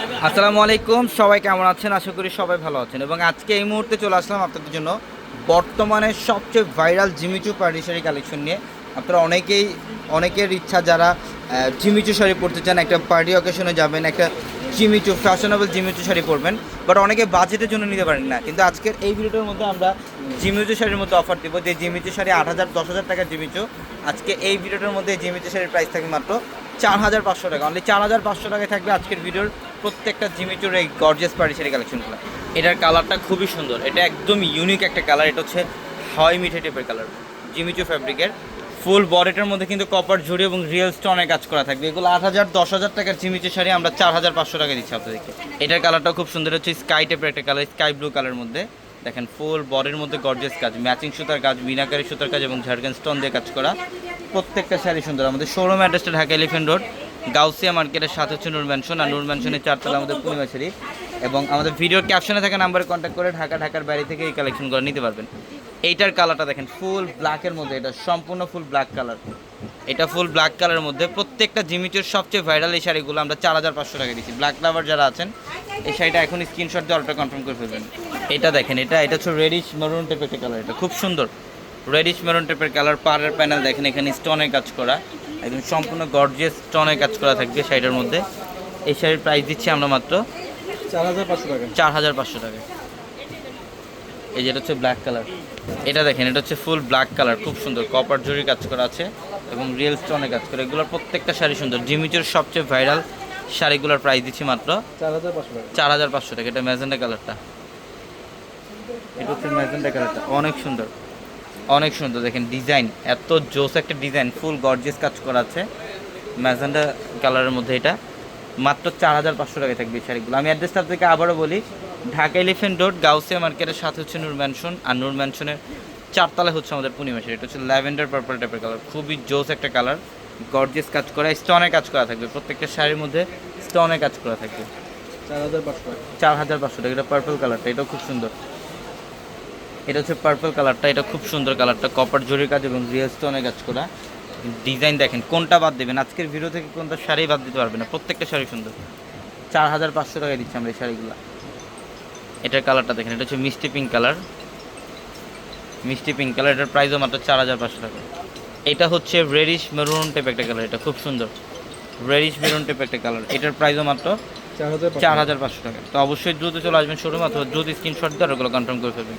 আসসালামু আলাইকুম, সবাই কেমন আছেন? আশা করি সবাই ভালো আছেন। এবং আজকে এই মুহূর্তে চলে আসলাম আপনাদের জন্য বর্তমানে সবচেয়ে viral Jimmy Choo party sari collection নিয়ে। আপনারা অনেকেই, অনেকের ইচ্ছা যারা জিমিচু শাড়ি পরতে চান, একটা পার্টি অকেশনে যাবেন, একটা জিমিচু ফ্যাশনেবল জিমিচু শাড়ি পরবেন। বাট অনেকে বাজেটের জন্য নিতে পারেন না। কিন্তু আজকের এই ভিডিওটার মধ্যে আমরা জিমিচু শাড়ির মধ্যে অফার দেবো, যে জিমিচু শাড়ি আট হাজার, দশ হাজার টাকার জিমিচু আজকে এই ভিডিওটার মধ্যে জিমিচু শাড়ির প্রাইস থাকবে মাত্র চার হাজার পাঁচশো টাকা। অনলি চার হাজার পাঁচশো টাকায় থাকবে আজকের ভিডিওর প্রত্যেকটা জিমিচুর এই গর্জিয়াস পার্টি শাড়ি কালেকশনগুলো এটার কালারটা খুবই সুন্দর। এটা একদম ইউনিক একটা কালার এটা হচ্ছে হাওয়াই মিঠে টাইপের কালার জিমিচু ফ্যাব্রিকের ফুল বডিটার মধ্যে কিন্তু কপার ঝুড়ি এবং রিয়েল স্টোনের কাজ করা থাকবে। এগুলো আট হাজার, দশ হাজার টাকার জিমিচু শাড়ি আমরা চার হাজার পাঁচশো টাকা দিচ্ছি আপনাদেরকে। এটার কালারটা খুব সুন্দর। হচ্ছে স্কাই টাইপের একটা কালার স্কাই ব্লু কালার মধ্যে। দেখেন ফুল বডির মধ্যে গর্জিয়াস কাজ। ম্যাচিং সুতার কাজ মিনাকারি সুতার কাজ এবং ঝাড়খান স্টোন দিয়ে কাজ করা। প্রত্যেকটা শাড়ি সুন্দর। আমাদের শোরুম অ্যাড্রেসটা ঢাকা এলিফেন্ট রোড গাউসিয়া মার্কেটের সাথে হচ্ছে নূর ম্যানশন আর নূর ম্যানশনের চারতলা আমাদের পূর্ণিমা এবং আমাদের ভিডিওর ক্যাপশনে থাকা নাম্বারে কন্ট্যাক্ট করে ঢাকা, ঢাকার বাইরে থেকে এই করে নিতে পারবেন। এইটার কালারটা দেখেন ফুল ব্ল্যাকের মধ্যে, এটা সম্পূর্ণ ফুল ব্ল্যাক কালার এটা ফুল ব্ল্যাক কালারের মধ্যে প্রত্যেকটা জিমিচুর সবচেয়ে ভাইরাল এই শাড়িগুলো আমরা চার হাজার পাঁচশো টাকা দিচ্ছি। ব্ল্যাক লাভার যারা আছেন, এই শাড়িটা এখন স্ক্রিনশট দিয়ে অর্ডার কনফার্ম করে ফেলবেন। এটা দেখেন, এটা এটা হচ্ছে রেডিশ মেরুন টাইপের কালার এটা খুব সুন্দর। রেডিশ মেরুন টাইপের কালার পাড়ের প্যানেল দেখেন, এখানে স্টোনের কাজ করা। একদম সম্পূর্ণ গর্জিয়াস স্টোনের কাজ করা থাকবে শাড়িটার মধ্যে। এই শাড়ির প্রাইস দিচ্ছি আমরা মাত্র চার হাজার পাঁচশো টাকা। চার হাজার পাঁচশো টাকা। এই যেটা হচ্ছে ব্ল্যাক কালার এটা দেখেন এটা হচ্ছে ফুল ব্ল্যাক কালার খুব সুন্দর। কপার জরি কাজ করা আছে এবং রিয়েল স্টোনে কাজ করে। এগুলোর প্রত্যেকটা শাড়ি সুন্দর। জিমিচুর সবচেয়ে ভাইরাল শাড়িগুলোর প্রাইস দিচ্ছি মাত্র পাঁচশো চার হাজার পাঁচশো টাকা। এটা ম্যাজেন্ডা কালারটা এটা হচ্ছে ম্যাজেন্ডা কালারটা অনেক সুন্দর। অনেক সুন্দর দেখেন ডিজাইন এত জোস একটা ডিজাইন ফুল গর্জিয়াস কাজ করা আছে। ম্যাজেন্ডা কালারের মধ্যে এটা। মাত্র চার হাজার পাঁচশো টাকায় থাকবে এই শাড়িগুলো। আমি অ্যাড্রেসটা আপনাকে আবারও বলি ঢাকা এলিফেন্ট রোড গাউসিয়া মার্কেটের সাথে হচ্ছে নূর ম্যানশন আর নূর ম্যানশনের চারতলা হচ্ছে আমাদের পূর্ণিমা শাড়ি এটা হচ্ছে ল্যাভেন্ডার পার্পল টাইপের কালার খুবই জোস একটা কালার গর্জিয়াস কাজ করা স্টোনে কাজ করা থাকবে। প্রত্যেকটা শাড়ির মধ্যে স্টোনে কাজ করা থাকবে। চার হাজার পাঁচশো টাকা। চার হাজার পাঁচশো টাকা। এটা পার্পল কালারটা এটাও খুব সুন্দর। এটা হচ্ছে পার্পল কালারটা এটা খুব সুন্দর কালারটা কপার জরির কাজ এবং রিয়েল স্টোনের কাজ করা। ডিজাইন দেখেন কোনটা বাদ দেবেন? আজকের ভিডিও থেকে কোনটা শাড়ি বাদ দিতে পারবে না প্রত্যেকটা শাড়ি সুন্দর। চার হাজার পাঁচশো টাকায় দিচ্ছি আমরা এই শাড়িগুলো। এটার কালারটা দেখেন এটা হচ্ছে মিষ্টি পিঙ্ক কালার মিষ্টি পিঙ্ক কালার এটার প্রাইসও মাত্র চার হাজার পাঁচশো টাকা। এটা হচ্ছে রেডিশ মেরুন টাইপ একটা কালার এটা খুব সুন্দর। রেডিশ মেরুন টাইপ একটা কালার এটার প্রাইসও মাত্র চার হাজার পাঁচশো। টাকা। তো অবশ্যই দ্রুত চলে আসবেন শোরুম অথবা দ্রুত স্ক্রিনশট দিয়ে ওগুলো কনফার্ম করে ফেলবেন।